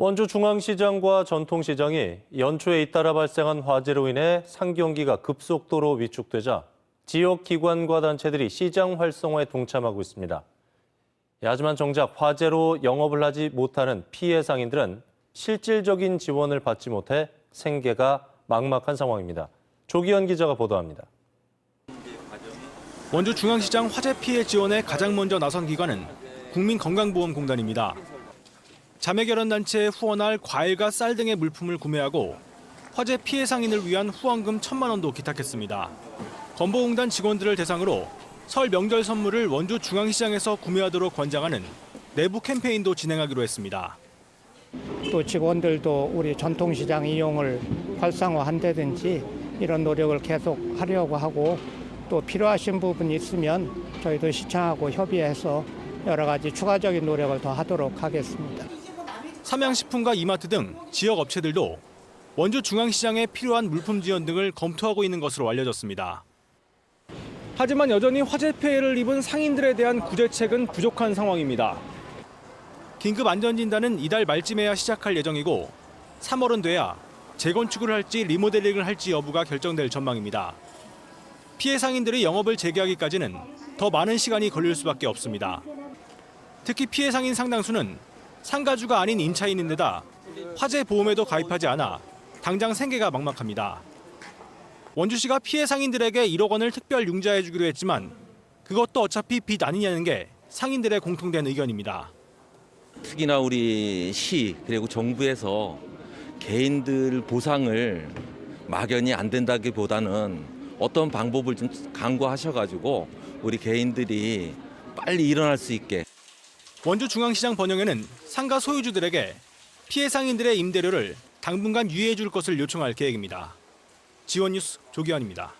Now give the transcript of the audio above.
원주 중앙시장과 전통시장이 연초에 잇따라 발생한 화재로 인해 상경기가 급속도로 위축되자 지역 기관과 단체들이 시장 활성화에 동참하고 있습니다. 예, 하지만 정작 화재로 영업을 하지 못하는 피해 상인들은 실질적인 지원을 받지 못해 생계가 막막한 상황입니다. 조기현 기자가 보도합니다. 원주 중앙시장 화재 피해 지원에 가장 먼저 나선 기관은 국민건강보험공단입니다. 자매결연단체에 후원할 과일과 쌀 등의 물품을 구매하고 화재 피해 상인을 위한 후원금 천만 원도 기탁했습니다. 건보공단 직원들을 대상으로 설 명절 선물을 원주 중앙시장에서 구매하도록 권장하는 내부 캠페인도 진행하기로 했습니다. 또 직원들도 우리 전통시장 이용을 활성화한다든지 이런 노력을 계속 하려고 하고 또 필요하신 부분이 있으면 저희도 시청하고 협의해서 여러 가지 추가적인 노력을 더 하도록 하겠습니다. 삼양식품과 이마트 등 지역 업체들도 원주 중앙시장에 필요한 물품 지원 등을 검토하고 있는 것으로 알려졌습니다. 하지만 여전히 화재 피해를 입은 상인들에 대한 구제책은 부족한 상황입니다. 긴급 안전진단은 이달 말쯤에야 시작할 예정이고 3월은 돼야 재건축을 할지 리모델링을 할지 여부가 결정될 전망입니다. 피해 상인들이 영업을 재개하기까지는 더 많은 시간이 걸릴 수밖에 없습니다. 특히 피해 상인 상당수는 상가주가 아닌 임차인인데다 화재 보험에도 가입하지 않아 당장 생계가 막막합니다. 원주시가 피해 상인들에게 1억 원을 특별 융자해 주기로 했지만 그것도 어차피 빚 아니냐는 게 상인들의 공통된 의견입니다. 특히나 우리 시 그리고 정부에서 개인들 보상을 막연히 안 된다기보다는 어떤 방법을 좀 강구하셔가지고 우리 개인들이 빨리 일어날 수 있게 원주 중앙시장 번영에는 상가 소유주들에게 피해 상인들의 임대료를 당분간 유예해 줄 것을 요청할 계획입니다. 지원 뉴스 조기환입니다.